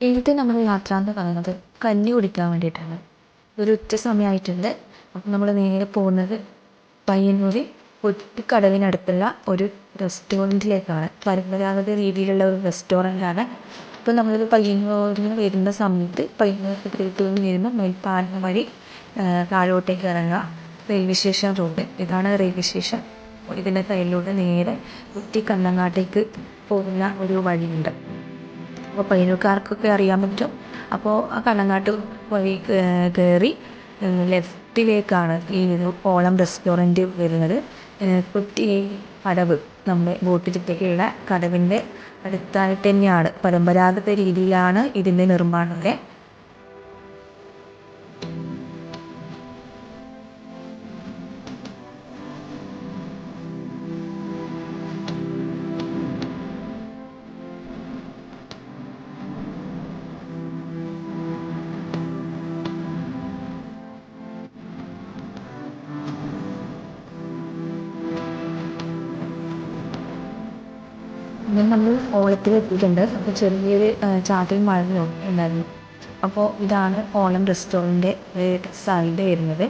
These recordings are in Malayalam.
ഇന്നത്തെ നമ്മൾ യാത്ര എന്ന് പറയുന്നത് കഞ്ഞി കുടിക്കാൻ വേണ്ടിയിട്ടാണ്. ഒരു ഉച്ച സമയമായിട്ടുണ്ട്. അപ്പം നമ്മൾ നേരെ പോകുന്നത് പയ്യന്നൂർ കടലിനടുത്തുള്ള ഒരു റെസ്റ്റോറന്റിലേക്കാണ്. പരമ്പരാഗത രീതിയിലുള്ള ഒരു റെസ്റ്റോറന്റാണ്. അപ്പം നമ്മൾ പയ്യന്നൂരിൽ നിന്ന് വരുന്ന സമയത്ത് പയ്യന്നൂർ സെക്രട്ടേറിയറ്റിൽ നിന്ന് വരുമ്പോൾ മേൽപ്പാലം വഴി താഴോട്ടേക്ക് ഇറങ്ങുക. Railway station road. ഇതാണ് റെയിൽവേ സ്റ്റേഷൻ. ഇതിന്റെ സൈഡിലൂടെ നേരെ കുറ്റി കണ്ണങ്ങാട്ടേക്ക് പോകുന്ന ഒരു വഴിയുണ്ട്. അപ്പോൾ പയ്യന്നൂർക്കാർക്കൊക്കെ അറിയാൻ പറ്റും. അപ്പോൾ ആ കലങ്ങാട്ട് വഴി കയറി ലെഫ്റ്റിലേക്കാണ് ഈ ഓളം റെസ്റ്റോറന്റ് വരുന്നത്. കുറ്റി കടവ് നമ്മുടെ ബോട്ടിലത്തേക്കുള്ള കടവിന്റെ അടുത്തായിട്ട് തന്നെയാണ്. പരമ്പരാഗത രീതിയിലാണ് ഇതിന്റെ നിർമ്മാണമൊക്കെ പിന്നെ നമ്മൾ ഓളത്തിൽ എത്തിയിട്ടുണ്ട്. അപ്പോൾ ചെറിയൊരു ചാറ്റൽ മഴ ഉണ്ടായിരുന്നു. അപ്പോൾ ഇതാണ് ഓളം റെസ്റ്റോറന്റ് സൈഡ് വരുന്നത്.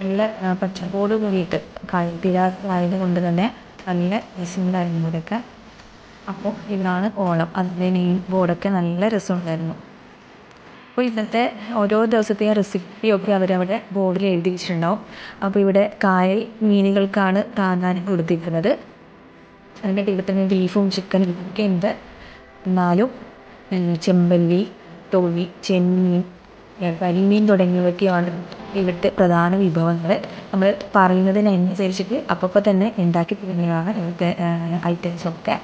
നല്ല പച്ചപ്പോട് കൂടിയിട്ട് കളിപ്പിരാതായത് കൊണ്ട് തന്നെ നല്ല രസമുണ്ടായിരുന്നു ഇവിടെയൊക്കെ. അപ്പോൾ ഇതാണ് ഓളം അതിന്റെ നെയിം ബോർഡൊക്കെ നല്ല രസമുണ്ടായിരുന്നു അപ്പോൾ ഇന്നത്തെ ഓരോ ദിവസത്തെയും റെസിപ്പിയൊക്കെ അവരവിടെ ബോർഡിൽ എഴുതി വെച്ചിട്ടുണ്ടാവും അപ്പോൾ ഇവിടെ കായൽ മീനുകൾക്കാണ് പ്രാധാന്യം കൊടുത്തിരിക്കുന്നത്. അതിന്റെ ഇവിടെ തന്നെ ബീഫും ചിക്കനും ഒക്കെ ഉണ്ട്. എന്നാലും ചെമ്പല്ലി തൊഴി ചെമ്മീൻ കരിമീൻ തുടങ്ങിയവയൊക്കെയാണ് ഇവിടുത്തെ പ്രധാന വിഭവങ്ങൾ നമ്മൾ പറയുന്നതിനനുസരിച്ചിട്ട് അപ്പോൾ തന്നെ ഉണ്ടാക്കി തരുന്നതാണ് ഇവിടുത്തെ ഐറ്റംസൊക്കെ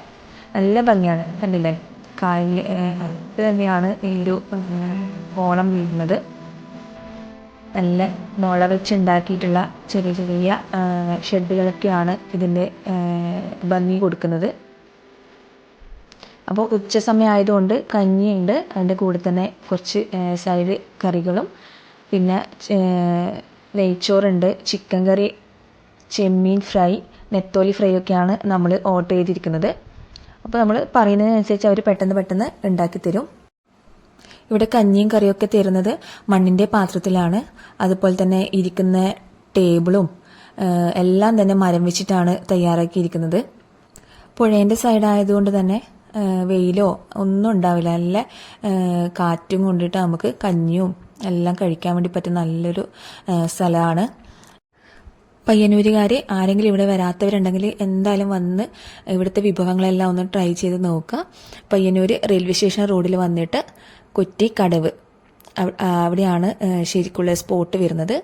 നല്ല ഭംഗിയാണ് കണ്ടില്ലേ? കായൽ അടുത്ത് തന്നെയാണ് ഈ ഒരു ഓണം വീഴുന്നത്. നല്ല മുള വെച്ചുണ്ടാക്കിയിട്ടുള്ള ചെറിയ ചെറിയ ഷെഡുകളൊക്കെയാണ് ഇതിന്റെ ഭംഗി കൊടുക്കുന്നത്. അപ്പോൾ ഉച്ച സമയമായതുകൊണ്ട് കഞ്ഞിയുണ്ട്. അതിന്റെ കൂടെ തന്നെ കുറച്ച് സൈഡ് കറികളും. പിന്നെ നെയ്ച്ചോറുണ്ട് ചിക്കൻ കറി ചെമ്മീൻ ഫ്രൈ നെത്തോലി ഫ്രൈ ഒക്കെയാണ് നമ്മൾ ഓർഡർ ചെയ്തിരിക്കുന്നത്. അപ്പോൾ നമ്മൾ പറയുന്നതിനനുസരിച്ച് അവർ പെട്ടെന്ന് പെട്ടെന്ന് ഉണ്ടാക്കി തരും. ഇവിടെ കഞ്ഞിയും കറിയൊക്കെ തരുന്നത് മണ്ണിന്റെ പാത്രത്തിലാണ്. അതുപോലെ തന്നെ ഇരിക്കുന്ന ടേബിളും എല്ലാം തന്നെ മരം വെച്ചിട്ടാണ് തയ്യാറാക്കിയിരിക്കുന്നത്. പുഴേന്റെ സൈഡായതുകൊണ്ട് തന്നെ വെയിലോ ഒന്നും ഉണ്ടാവില്ല. നല്ല കാറ്റും കൊണ്ടിട്ട് നമുക്ക് കഞ്ഞിയും എല്ലാം കഴിക്കാൻ വേണ്ടി പറ്റുന്ന നല്ലൊരു സ്ഥലമാണ്. പയ്യന്നൂരുകാർ ആരെങ്കിലും ഇവിടെ വരാത്തവരുണ്ടെങ്കിൽ എന്തായാലും വന്ന് ഇവിടുത്തെ വിഭവങ്ങളെല്ലാം ഒന്ന് ട്രൈ ചെയ്ത് നോക്കുക. പയ്യന്നൂർ റെയിൽവേ സ്റ്റേഷൻ റോഡിൽ വന്നിട്ട് കൊറ്റി കടവ് അവിടെയാണ് ശരിക്കുള്ള സ്പോട്ട് വരുന്നത്.